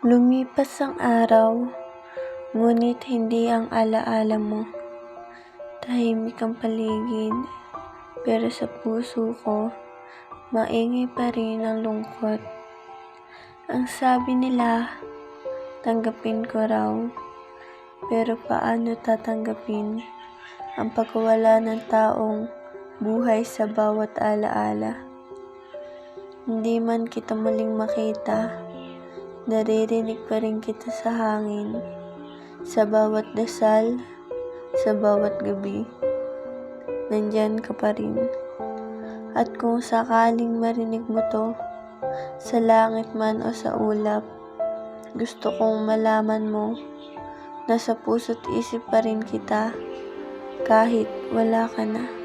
Lumipas ang araw, ngunit hindi ang alaala mo. Tahimik ang paligid, pero sa puso ko, maingay pa rin ang lungkot. Ang sabi nila, tanggapin ko raw, pero paano tatanggapin ang pagkawala ng taong buhay sa bawat alaala? Hindi man kita muling makita, naririnig pa rin kita sa hangin, sa bawat dasal, sa bawat gabi. Nandyan ka pa rin. At kung sakaling marinig mo to, sa langit man o sa ulap, gusto kong malaman mo na sa puso't isip pa rin kita kahit wala ka na.